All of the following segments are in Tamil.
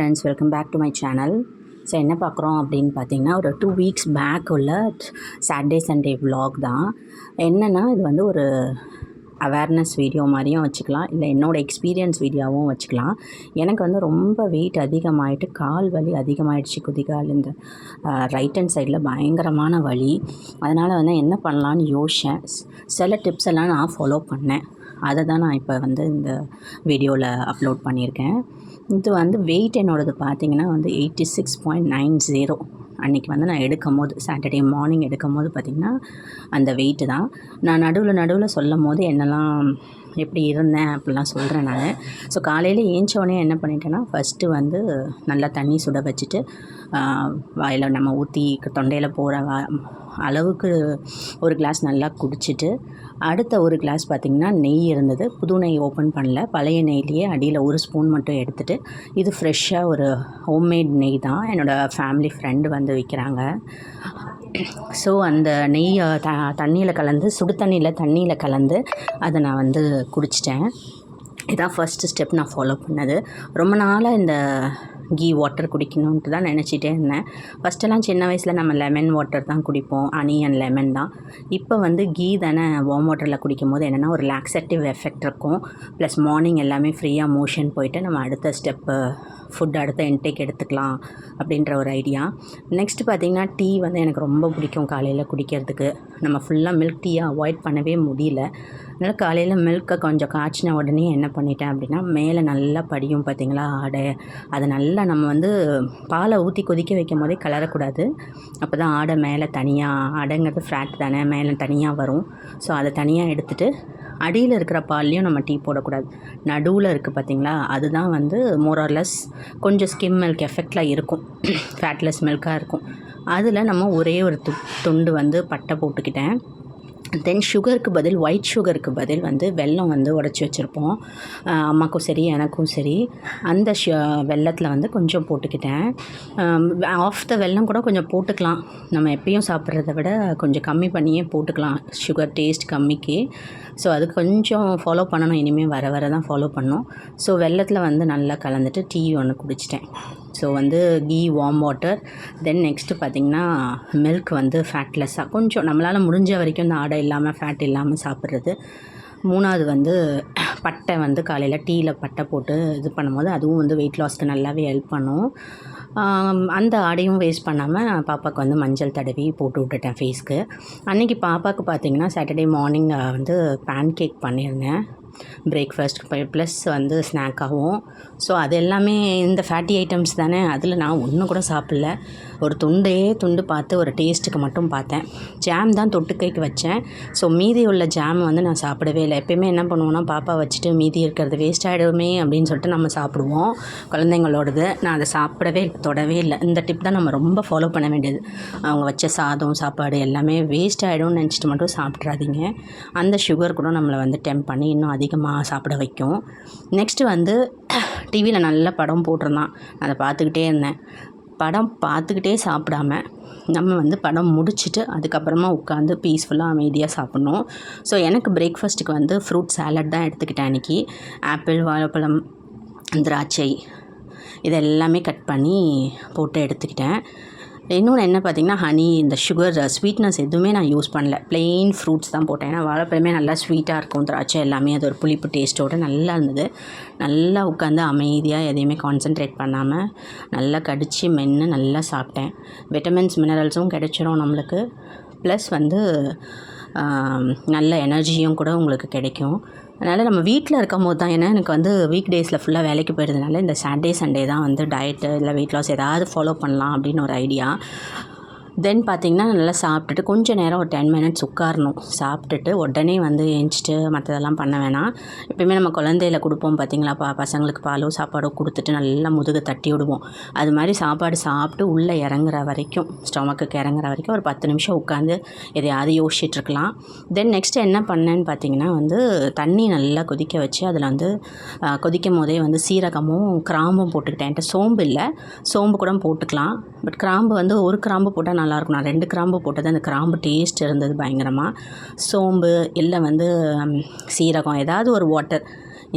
Friends welcome back to my channel so என்ன பார்க்குறோம் அப்படின்னு பார்த்தீங்கன்னா ஒரு டூ வீக்ஸ் பேக் உள்ள சாட்டர்டே சண்டே விலாக் தான். என்னென்னா இது வந்து ஒரு அவேர்னஸ் வீடியோ மாதிரியும் வச்சுக்கலாம். இல்லை என்னோடய எக்ஸ்பீரியன்ஸ் வீடியோவும் வச்சுக்கலாம். எனக்கு வந்து ரொம்ப வெயிட் அதிகமாகிட்டு கால் வலி அதிகமாகிடுச்சு குதிகால் இந்த ரைட் ஹேண்ட் சைடில் பயங்கரமான வலி. அதனால் வந்து என்ன பண்ணலான்னு யோசித்தேன் சில டிப்ஸ் எல்லாம் நான் ஃபாலோ பண்ணேன். அதை தான் நான் இப்போ வந்து இந்த வீடியோவில் அப்லோட் பண்ணியிருக்கேன். இது வந்து வெயிட் என்னோடது பார்த்தீங்கன்னா வந்து eighty six point nine zero அன்றைக்கி வந்து நான் எடுக்கும் போது சாட்டர்டே மார்னிங் எடுக்கும் போது பார்த்திங்கன்னா அந்த வெயிட்டு தான். நான் நடுவில் நடுவில் சொல்லும் போது என்னெல்லாம் எப்படி இருந்தேன் அப்படிலாம் சொல்கிறேன் நான். ஸோ காலையில் ஏஞ்சோடனே என்ன பண்ணிட்டேன்னா ஃபஸ்ட்டு வந்து நல்லா தண்ணி சுட வச்சுட்டு வாயில் நம்ம ஊற்றி தொண்டையில் போகிற வா அளவுக்கு ஒரு கிளாஸ் நல்லா குடிச்சிட்டு அடுத்த ஒரு கிளாஸ் பார்த்திங்கன்னா நெய் இருந்தது. புது நெய் ஓப்பன் பண்ணல. பழைய நெய்லேயே அடியில் ஒரு ஸ்பூன் மட்டும் எடுத்துகிட்டு இது ஃப்ரெஷ்ஷாக ஒரு ஹோம்மேட் நெய் தான் என்னோடய ஃபேமிலி ஃப்ரெண்டு வந்து விற்கிறாங்க ஸோ அந்த நெய் த தண்ணியில் கலந்து சுடு தண்ணியில் தண்ணியில் கலந்து அதை நான் வந்து குடிச்சிட்டேன். இதான் ஃபஸ்ட்டு ஸ்டெப் நான் ஃபாலோ பண்ணது. ரொம்ப நாளாக இந்த கீ வாட்டர் குடிக்கணுன்ட்டு தான் நினச்சிட்டே இருந்தேன். ஃபஸ்ட்டெல்லாம் சின்ன வயசில் நம்ம லெமன் வாட்டர் தான் குடிப்போம். அனியன் அண்ட் லெமன் தான். இப்போ வந்து கீ தானே வார்ம் வாட்டரில் குடிக்கும் போது என்னென்னா ஒரு லாக்ஸேட்டிவ் எஃபெக்ட் இருக்கும். ப்ளஸ் மார்னிங் எல்லாமே ஃப்ரீயாக மோஷன் போயிட்டு நம்ம அடுத்த ஸ்டெப்பு ஃபுட் அடுத்த இன்டேக் எடுத்துக்கலாம் அப்படின்ற ஒரு ஐடியா நெக்ஸ்ட் பார்த்திங்கன்னா டீ வந்து எனக்கு ரொம்ப பிடிக்கும் காலையில் குடிக்கிறதுக்கு. நம்ம ஃபுல்லாக மில்க் டீயை அவாய்ட் பண்ணவே முடியல. அதனால் காலையில் மில்க்கை கொஞ்சம் காய்ச்சின உடனே என்ன பண்ணிட்டேன் அப்படின்னா மேலே நல்லா படியும் பார்த்திங்களா ஆடை. அதை நல்லா நம்ம வந்து பாலை ஊற்றி கொதிக்க வைக்கும் போதே கலரக்கூடாது அப்போ தான் ஆடை மேலே தனியாக ஆடைங்கிறது ஃப்ராட் தானே மேலே தனியாக வரும். ஸோ அதை தனியாக எடுத்துகிட்டு அடியில் இருக்கிற பால்லையும் நம்ம டீ போடக்கூடாது. நடுவில் இருக்குது பார்த்திங்களா அதுதான் வந்து மோரார்லெஸ் கொஞ்சம் ஸ்கிம் மில்க் எஃபெக்டில் இருக்கும். ஃபேட்லெஸ் மில்காக இருக்கும். அதில் நம்ம ஒரே ஒரு து துண்டு வந்து பட்டை போட்டுக்கிட்டேன். தென் சுகருக்கு பதில் ஒயிட் சுகருக்கு பதில் வந்து வெல்லம் வந்து உடச்சி வச்சுருப்போம். அம்மாக்கும் சரி எனக்கும் சரி. அந்த ஷ வெள்ளத்தில் வந்து கொஞ்சம் போட்டுக்கிட்டேன். ஆஃப் த வெல்லம் கூட கொஞ்சம் போட்டுக்கலாம். நம்ம எப்பயும் சாப்பிட்றத விட கொஞ்சம் கம்மி பண்ணியே போட்டுக்கலாம். Sugar taste கம்மிக்கு. ஸோ அது கொஞ்சம் ஃபாலோ பண்ணணும். இனிமேல் வர வர தான் ஃபாலோ பண்ணோம். ஸோ வெள்ளத்தில் வந்து நல்லா கலந்துட்டு டீ ஒன்று குடிச்சிட்டேன். ஸோ வந்து கீ வார்ம் வாட்டர் தென் நெக்ஸ்ட்டு பார்த்திங்கன்னா மில்க் வந்து ஃபேட்லெஸ்ஸாக கொஞ்சம் நம்மளால் முடிஞ்ச வரைக்கும் இந்த ஆடை இல்லாமல் ஃபேட் இல்லாமல் சாப்பிட்றது. மூணாவது வந்து பட்டை வந்து காலையில் டீயில் பட்டை போட்டு இது பண்ணும்போது அதுவும் வந்து வெயிட் லாஸ்க்கு நல்லாவே ஹெல்ப் பண்ணும். அந்த ஆடையும் வேஸ்ட் பண்ணாமல் பாப்பாவுக்கு வந்து மஞ்சள் தடவி போட்டு விட்டுட்டேன் ஃபேஸ்க்கு அன்றைக்கி பாப்பாவுக்கு பார்த்திங்கன்னா சாட்டர்டே மார்னிங் வந்து பேன் கேக் பண்ணியிருந்தேன் பிரேக்ஃபாஸ்ட் ப்ளஸ் வந்து ஸ்நாக்காகவும் ஸோ அது எல்லாமே இந்த ஃபேட்டி ஐட்டம்ஸ் தானே அதில் நான் ஒன்றும் கூட சாப்பிடல. ஒரு துண்டே துண்டு பார்த்து ஒரு டேஸ்ட்டுக்கு மட்டும் பார்த்தேன். ஜாம் தான் தொட்டுக்கைக்கு வச்சேன். ஸோ மீதி உள்ள ஜாம் வந்து நான் சாப்பிடவே இல்லை. எப்பயுமே என்ன பண்ணுவோன்னா பாப்பா வச்சுட்டு மீதி இருக்கிறது வேஸ்ட் ஆகிடுமே அப்படின்னு சொல்லிட்டு நம்ம சாப்பிடுவோம். குழந்தைங்களோடது. நான் அதை சாப்பிடவே தொடவே இல்லை. இந்த டிப் தான் நம்ம ரொம்ப ஃபாலோ பண்ண வேண்டியது. அவங்க வச்ச சாதம் சாப்பாடு எல்லாமே வேஸ்ட் ஆகிடும்னு நினச்சிட்டு மட்டும் சாப்பிட்றாதீங்க. அந்த சுகர் கூட நம்மளை வந்து டெம்ப் பண்ணி இன்னும் அதிகமாக சாப்பிட வைக்கும். நெக்ஸ்ட்டு வந்து டிவியில் நல்ல படம் போட்டிருந்தான். அதை பார்த்துக்கிட்டே இருந்தேன். படம் பார்த்துக்கிட்டே சாப்பிடாம நம்ம வந்து படம் முடிச்சுட்டு அதுக்கப்புறமா உட்காந்து பீஸ்ஃபுல்லாக அமைதியாக சாப்பிட்ணும். ஸோ எனக்கு பிரேக்ஃபாஸ்ட்டுக்கு வந்து ஃப்ரூட் சாலட் தான் எடுத்துக்கிட்டேன் அன்றைக்கி ஆப்பிள் வாழைப்பழம் திராட்சை இதெல்லாமே கட் பண்ணி போட்டு எடுத்துக்கிட்டேன். இன்னொன்று என்ன பார்த்திங்கன்னா ஹனி இந்த சுகர் ஸ்வீட்னஸ் எதுவுமே நான் யூஸ் பண்ணல. ப்ளெயின் ஃப்ரூட்ஸ் தான் போட்டேன். ஏன்னா வாழைப்பழமே நல்லா ஸ்வீட்டாக இருக்கும். திராட்சை எல்லாமே அது ஒரு புளிப்பு டேஸ்ட்டோடு நல்லா இருந்தது. நல்லா உட்காந்து அமைதியாக எதையுமே கான்சென்ட்ரேட் பண்ணாமல் நல்லா கடித்து மென்று நல்லா சாப்பிட்டேன். விட்டமின்ஸ் மினரல்ஸும் கிடைச்சிரும் நம்மளுக்கு. ப்ளஸ் வந்து நல்ல எனர்ஜியும் கூட உங்களுக்கு கிடைக்கும். அதனால் நம்ம வீட்டில் இருக்கும் போது தான் ஏன்னா எனக்கு வந்து வீக் டேஸில் ஃபுல்லாக வேலைக்கு போயிடுறதுனால இந்த சாட்டர்டே சண்டே தான் வந்து டயட்டு இல்லை வெயிட் லாஸ் ஏதாவது ஃபாலோ பண்ணலாம் அப்படின்னு ஒரு ஐடியா தென் பார்த்திங்கன்னா நல்லா சாப்பிட்டுட்டு கொஞ்சம் நேரம் ஒரு டென் மினிட்ஸ் உட்காரணும். சாப்பிட்டுட்டு உடனே வந்து ஏஞ்சிட்டு மற்றதெல்லாம் பண்ண வேணாம். எப்பயுமே நம்ம குழந்தையில கொடுப்போம் பார்த்திங்களா பா பசங்களுக்கு பாலோ சாப்பாடோ கொடுத்துட்டு நல்லா முதுகு தட்டி விடுவோம். அது மாதிரி சாப்பாடு சாப்பிட்டு உள்ளே இறங்குற வரைக்கும் ஸ்டொமக்குக்கு இறங்குற வரைக்கும் ஒரு பத்து நிமிஷம் உட்காந்து எதையாவது யோசிச்சுட்ருக்கலாம் தென் நெக்ஸ்ட் என்ன பண்ணேன்னு பார்த்தீங்கன்னா வந்து தண்ணி நல்லா கொதிக்க வச்சு அதில் வந்து கொதிக்கும் போதே வந்து சீரகமும் கிராம்பும் போட்டுக்கிட்டேன். என்கிட்ட சோம்பு இல்லை. சோம்பு கூட போட்டுக்கலாம். பட் கிராம்பு வந்து ஒரு கிராம்பு போட்டால் நல்லாயிருக்கும். நான் ரெண்டு கிராம்பு போட்டது அந்த கிராம்பு டேஸ்ட் இருந்தது பயங்கரமாக சோம்பு இல்லை வந்து சீரகம் ஏதாவது ஒரு வாட்டர்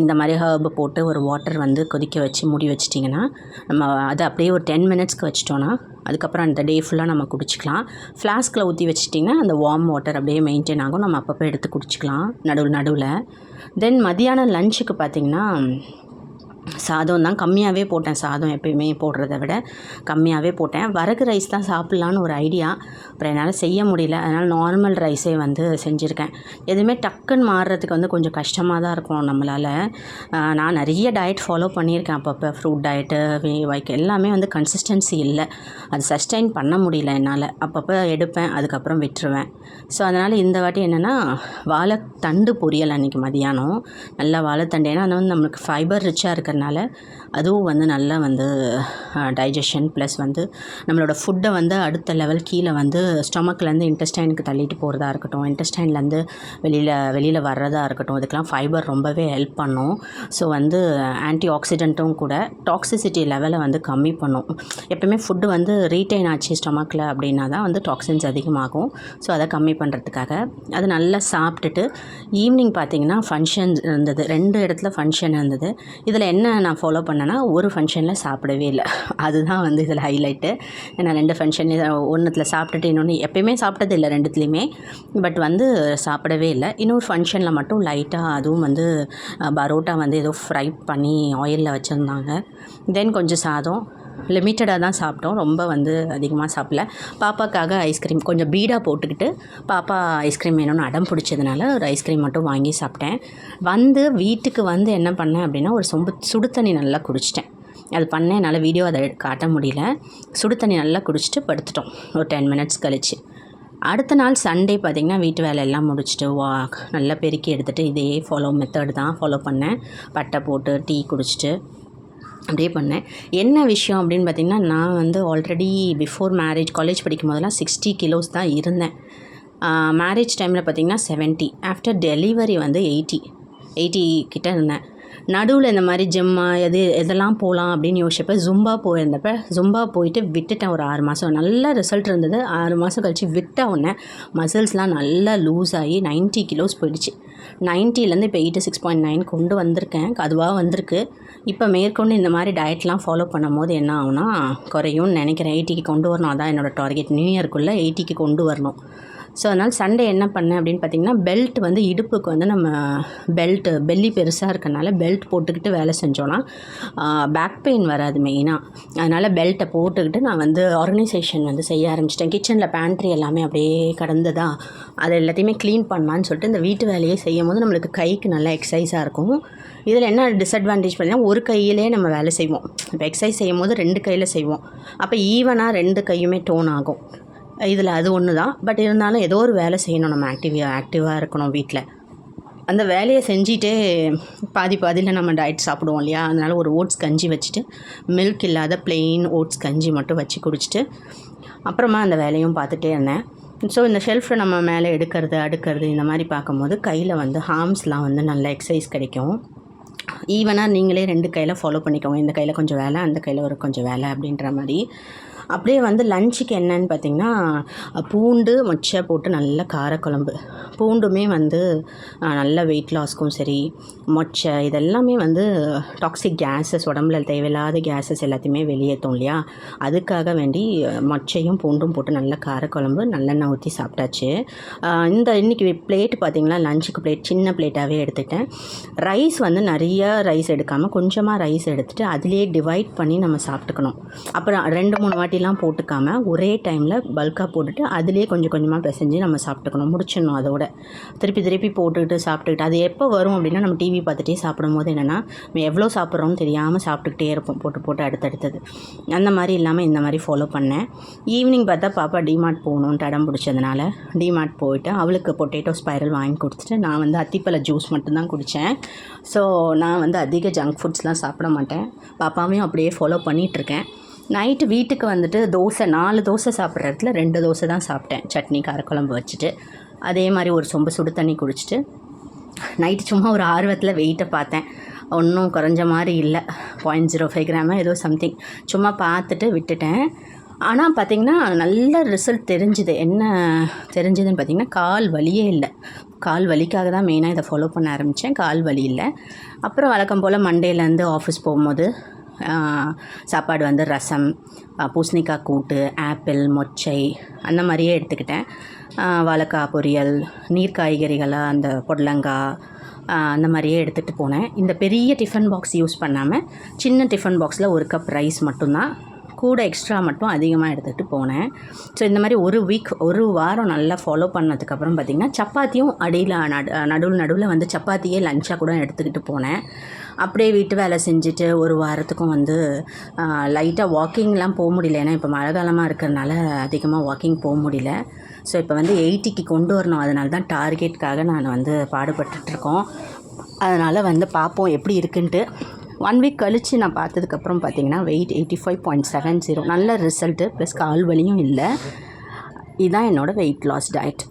இந்த மாதிரி ஹர்பு போட்டு ஒரு வாட்டர் வந்து கொதிக்க வச்சு மூடி வச்சிட்டிங்கன்னா நம்ம அதை அப்படியே ஒரு டென் மினிட்ஸ்க்கு வச்சிட்டோன்னா அதுக்கப்புறம் அந்த டே ஃபுல்லாக நம்ம குடிச்சிக்கலாம். ஃப்ளாஸ்கில் ஊற்றி வச்சிட்டிங்கன்னா அந்த வார்ம் வாட்டர் அப்படியே மெயின்டைன் ஆகும். நம்ம அப்பப்போ எடுத்து குடிச்சிக்கலாம் நடுவில் நடுவில். தென் மதியானம் லஞ்சுக்கு பார்த்திங்கன்னா சாதம் தான் கம்மியாகவே போட்டேன் சாதம் எப்பயுமே போடுறத விட கம்மியாகவே போட்டேன். வரகு ரைஸ் தான் சாப்பிட்லான்னு ஒரு ஐடியா அப்புறம் என்னால் செய்ய முடியல. அதனால் நார்மல் ரைஸே வந்து செஞ்சுருக்கேன். எதுவுமே டக்குன்னு மாறுறதுக்கு வந்து கொஞ்சம் கஷ்டமாக தான் இருக்கும் நம்மளால். நான் நிறைய டயட் ஃபாலோ பண்ணியிருக்கேன். அப்பப்போ ஃப்ரூட் டயட்டு வைக்க எல்லாமே வந்து கன்சிஸ்டன்சி இல்லை. அது சஸ்டைன் பண்ண முடியல என்னால். அப்பப்போ எடுப்பேன் அதுக்கப்புறம் விட்டுருவேன். ஸோ அதனால் இந்த வாட்டி என்னென்னா வாழைத்தண்டு பொரியல் அன்றைக்கி மதியானம். நல்லா வாழைத்தண்டு. ஏன்னா அது வந்து நம்மளுக்கு ஃபைபர் ரிச்சாக இருக்கிறனால அதுவும் வந்து நல்லா வந்து டைஜஷன் ப்ளஸ் வந்து நம்மளோட ஃபுட்டை வந்து அடுத்த லெவல் கீழே வந்து ஸ்டொமக்லேருந்து இன்டெஸ்டைனுக்கு தள்ளிட்டு போகிறதா இருக்கட்டும் இன்டெஸ்டைன்லேருந்து வெளியில் வெளியில் வர்றதா இருக்கட்டும் இதுக்கெலாம் ஃபைபர் ரொம்பவே ஹெல்ப் பண்ணும். ஸோ வந்து ஆன்டி ஆக்சிடென்ட்டும் கூட டாக்ஸிசிட்டி லெவலை வந்து கம்மி பண்ணும். எப்பவுமே ஃபுட்டு வந்து ரீட்டைன் ஆச்சு ஸ்டொமக்கில் அப்படின்னா தான் வந்து டாக்ஸின்ஸ் அதிகமாகும். ஸோ அதை கம்மி பண்ணுறதுக்காக அது நல்லா சாப்பிட்டுட்டு ஈவினிங் பார்த்தீங்கன்னா ஃபங்க்ஷன் இருந்தது. ரெண்டு இடத்துல ஃபங்க்ஷன் இருந்தது. இதில் என்ன என்ன நான் ஃபாலோ பண்ணேன்னா ஒரு ஃபங்க்ஷனில் சாப்பிடவே இல்லை. அதுதான் வந்து இதில் ஹைலைட்டு நான் ரெண்டு ஃபங்க்ஷன் ஒன்றுத்தில் சாப்பிட்டுட்டு இன்னொன்று எப்பயுமே சாப்பிட்டது இல்லை ரெண்டுத்துலேயுமே. பட் வந்து சாப்பிடவே இல்லை. இன்னொரு ஃபங்க்ஷனில் மட்டும் லைட்டாக அதுவும் வந்து பரோட்டா வந்து ஏதோ ஃப்ரை பண்ணி ஆயிலில் வச்சுருந்தாங்க. தென் கொஞ்சம் சாதம். லிமிட்டடாக தான் சாப்பிட்டோம். ரொம்ப வந்து அதிகமாக சாப்பிடல. பாப்பாக்காக ஐஸ்கிரீம் கொஞ்சம் பீடாக போட்டுக்கிட்டு பாப்பா ஐஸ்கிரீம் வேணும்னு அடம் பிடிச்சதுனால ஒரு ஐஸ்கிரீம் மட்டும் வாங்கி சாப்பிட்டேன். வந்து வீட்டுக்கு வந்து என்ன பண்ணேன் அப்படின்னா ஒரு சொம்பு சுடு தண்ணி நல்லா குடிச்சிட்டேன். அது பண்ணேன். என்னால் வீடியோ அதை காட்ட முடியல. சுடு தண்ணி நல்லா குடிச்சிட்டு படுத்துட்டோம். ஒரு டென் மினிட்ஸ் கழிச்சு. அடுத்த நாள் சண்டே பார்த்திங்கன்னா வீட்டு வேலையெல்லாம் முடிச்சுட்டு வா நல்லா பெருக்கி எடுத்துகிட்டு இதே ஃபாலோ மெத்தட் தான் ஃபாலோ பண்ணேன். பட்டை போட்டு டீ குடிச்சிட்டு. அப்படியே பண்ணேன். என்ன விஷயம் அப்படின்னு பார்த்திங்கன்னா நான் வந்து ஆல்ரெடி பிஃபோர் மேரேஜ் காலேஜ் படிக்கும் போதெல்லாம் சிக்ஸ்டி கிலோஸ் தான் இருந்தேன். மேரேஜ் டைமில் பார்த்திங்கன்னா செவன்ட்டி ஆஃப்டர் டெலிவரி வந்து எயிட்டி எயிட்டி கிட்ட இருந்தேன். நடுவில் இந்த மாதிரி ஜிம்மு எது எதெல்லாம் போகலாம் அப்படின்னு யோசிச்சப்ப ஜும்பா போயிருந்தப்ப ஜும்பா போயிட்டு விட்டுட்டேன் ஒரு ஆறு மாதம் நல்ல ரிசல்ட் இருந்தது. ஆறு மாதம் கழித்து விட்ட உடனே மசில்ஸ்லாம் நல்லா லூஸ் ஆகி 90 கிலோஸ் போயிடுச்சு. நைன்ட்டிலேருந்து இப்போ எயிட்டி சிக்ஸ் பாயிண்ட் நைன் கொண்டு வந்திருக்கேன். அதுவாக வந்திருக்கு. இப்போ மேற்கொண்டு இந்த மாதிரி டயட்லாம் ஃபாலோ பண்ணும் போது என்ன ஆகுனா குறையும்னு நினைக்கிறேன். எயிட்டிக்கு கொண்டு வரணும். அதான் என்னோடய டார்கெட் நியூ இயர்க்குள்ளே எயிட்டிக்கு கொண்டு வரணும். ஸோ அதனால் சண்டே என்ன பண்ணேன் அப்படின்னு பார்த்தீங்கன்னா பெல்ட் வந்து இடுப்புக்கு வந்து நம்ம பெல்ட்டு பெல்லி பெருசாக இருக்கனால பெல்ட் போட்டுக்கிட்டு வேலை செஞ்சோன்னா பேக் பெயின் வராது மெயினாக அதனால் பெல்ட்டை போட்டுக்கிட்டு நான் வந்து ஆர்கனைசேஷன் வந்து செய்ய ஆரம்பிச்சிட்டேன். கிச்சனில் பேண்ட்ரி எல்லாமே அப்படியே கடந்ததா அதை எல்லாத்தையுமே க்ளீன் பண்ணலான்னு சொல்லிட்டு இந்த வீட்டு வேலையை செய்யும் போது நம்மளுக்கு கைக்கு நல்லா எக்ஸசைஸாக இருக்கும். இதில் என்ன டிஸ்அட்வான்டேஜ் பண்ணிங்கன்னா ஒரு கையிலே நம்ம வேலை செய்வோம். இப்போ எக்ஸசைஸ் செய்யும் போது ரெண்டு கையில் செய்வோம். அப்போ ஈவனாக ரெண்டு கையுமே டோன் ஆகும். இதில் அது ஒன்று தான். பட் இருந்தாலும் ஏதோ ஒரு வேலை செய்யணும். நம்ம ஆக்டிவாக ஆக்டிவாக இருக்கணும் வீட்டில் அந்த வேலையை செஞ்சிட்டே பாதி பாதியில் நம்ம டயட் சாப்பிடுவோம் இல்லையா? அதனால் ஒரு ஓட்ஸ் கஞ்சி வச்சுட்டு மில்க் இல்லாத plain ஓட்ஸ் கஞ்சி மட்டும் வச்சு குடிச்சிட்டு அப்புறமா அந்த வேலையும் பார்த்துட்டே இருந்தேன். ஸோ இந்த ஷெல்ஃபில் நம்ம மேலே எடுக்கிறது அடுக்கிறது இந்த மாதிரி பார்க்கும்போது கையில் வந்து ஹார்ம்ஸ்லாம் வந்து நல்ல எக்ஸசைஸ் கிடைக்கும். ஈவனாக நீங்களே ரெண்டு கையில் ஃபாலோ பண்ணிக்கோங்க. இந்த கையில் கொஞ்சம் வேலை அந்த கையில் ஒரு கொஞ்சம் வேலை அப்படின்ற மாதிரி. அப்படியே வந்து லஞ்சுக்கு என்னன்னு பார்த்தீங்கன்னா பூண்டு மொச்சை போட்டு நல்ல காரக்குழம்பு. பூண்டுமே வந்து நல்ல வெயிட் லாஸ்க்கும் சரி மொச்சை இதெல்லாமே வந்து டாக்ஸிக் கேஸஸ் உடம்புல தேவையில்லாத கேஸஸ் எல்லாத்தையுமே வெளியேற்றும் இல்லையா? அதுக்காக வேண்டி மொச்சையும் பூண்டும் போட்டு நல்ல காரக்குழம்பு நல்லெண்ணெய் ஊற்றி சாப்பிட்டாச்சு. இந்த இன்றைக்கி பிளேட் பார்த்தீங்கன்னா லஞ்சுக்கு பிளேட் சின்ன பிளேட்டாகவே எடுத்துட்டேன். ரைஸ் வந்து நிறைய ரைஸ் எடுக்காமல் கொஞ்சமாக ரைஸ் எடுத்துகிட்டு அதிலே டிவைட் பண்ணி நம்ம சாப்பிட்டுக்கணும். அப்புறம் ரெண்டு மூணு வாட்டி வாட்டிலாம் போட்டுக்காம ஒரே டைமில் பல்காக போட்டுட்டு அதுலேயே கொஞ்சம் கொஞ்சமாக பிசைஞ்சு நம்ம சாப்பிட்டுக்கணும். முடிச்சிடணும் அதோட. திருப்பி திருப்பி போட்டுக்கிட்டு சாப்பிட்டுக்கிட்டு அது எப்போ வரும் அப்படின்னா நம்ம டிவி பார்த்துட்டே சாப்பிடும்போது என்னென்னா நம்ம எவ்வளோ சாப்பிட்றோம்னு தெரியாமல் சாப்பிட்டுக்கிட்டே இருப்போம். போட்டு போட்டு அடுத்தடுத்தது. அந்த மாதிரி இல்லாமல் இந்த மாதிரி ஃபாலோ பண்ணேன். ஈவினிங் பார்த்தா பாப்பா டிமார்ட் போகணுன்ட்டு அடம் பிடிச்சதுனால டிமார்ட் போயிட்டு அவளுக்கு பொட்டேட்டோ ஸ்பைரல் வாங்கி கொடுத்துட்டு நான் வந்து அத்திப்பழ ஜூஸ் மட்டும்தான் குடித்தேன் ஸோ நான் வந்து அதிக ஜங்க் ஃபுட்ஸ்லாம் சாப்பிட மாட்டேன். பாப்பாவையும் அப்படியே ஃபாலோ பண்ணிகிட்ருக்கேன் நைட்டு வீட்டுக்கு வந்துட்டு தோசை நாலு தோசை சாப்பிட்ற இடத்துல ரெண்டு தோசை தான் சாப்பிட்டேன். சட்னி காரக்குழம்பு வச்சுட்டு. அதே மாதிரி ஒரு சொம்பு சுடு தண்ணி குடிச்சிட்டு. நைட்டு சும்மா ஒரு ஆர்வத்தில் வெயிட்டை பார்த்தேன். ஒன்றும் குறைஞ்ச மாதிரி இல்லை. பாயிண்ட் ஜீரோ ஃபைவ் கிராமு ஏதோ சம்திங் சும்மா பார்த்துட்டு விட்டுட்டேன். ஆனால் பார்த்திங்கன்னா நல்ல ரிசல்ட் தெரிஞ்சுது. என்ன தெரிஞ்சதுன்னு பார்த்திங்கன்னா கால் வலியே இல்லை. கால் வலிக்காக தான் மெயினாக இதை ஃபாலோ பண்ண ஆரம்பித்தேன் கால் வலி இல்லை. அப்புறம் வழக்கம் போல் மண்டேலேருந்து ஆஃபீஸ் போகும்போது சாப்பாடு வந்து ரசம் பூசணிக்காய் கூட்டு ஆப்பிள் மொச்சை அந்த மாதிரியே எடுத்துக்கிட்டேன். வாழைக்காய் பொரியல் நீர் காய்கறிகளாக அந்த பொடலங்காய் அந்த மாதிரியே எடுத்துகிட்டு போனேன். இந்த பெரிய டிஃபன் பாக்ஸ் யூஸ் பண்ணாமல் சின்ன டிஃபன் பாக்ஸில் ஒரு கப் ரைஸ் மட்டும்தான் கூட எக்ஸ்ட்ரா மட்டும் அதிகமாக எடுத்துகிட்டு போனேன். ஸோ இந்த மாதிரி ஒரு வீக் ஒரு வாரம் நல்லா ஃபாலோ பண்ணதுக்கப்புறம் பார்த்திங்கன்னா சப்பாத்தியும் அடியில் நடு நடுவில் நடுவில் வந்து சப்பாத்தியே லஞ்சாக கூட எடுத்துக்கிட்டு போனேன். அப்படியே வீட்டு வேலை செஞ்சுட்டு ஒரு வாரத்துக்கும் வந்து லைட்டாக வாக்கிங்லாம் போக முடியல. ஏன்னா இப்போ மழை காலமாக இருக்கிறதுனால அதிகமாக வாக்கிங் போக முடியல. ஸோ இப்போ வந்து எயிட்டிக்கு கொண்டு வரணும். அதனால தான் டார்கெட்காக நான் வந்து பாடுபட்டுருக்கோம் அதனால் வந்து பார்ப்போம் எப்படி இருக்குன்ட்டு. ஒன் வீக் கழித்து நான் பார்த்ததுக்கப்புறம் பார்த்தீங்கன்னா weight eighty five point seven zero நல்ல ரிசல்ட்டு ப்ளஸ் கால் வலியும் இல்லை. இதுதான் என்னோடய வெயிட் லாஸ் டயட்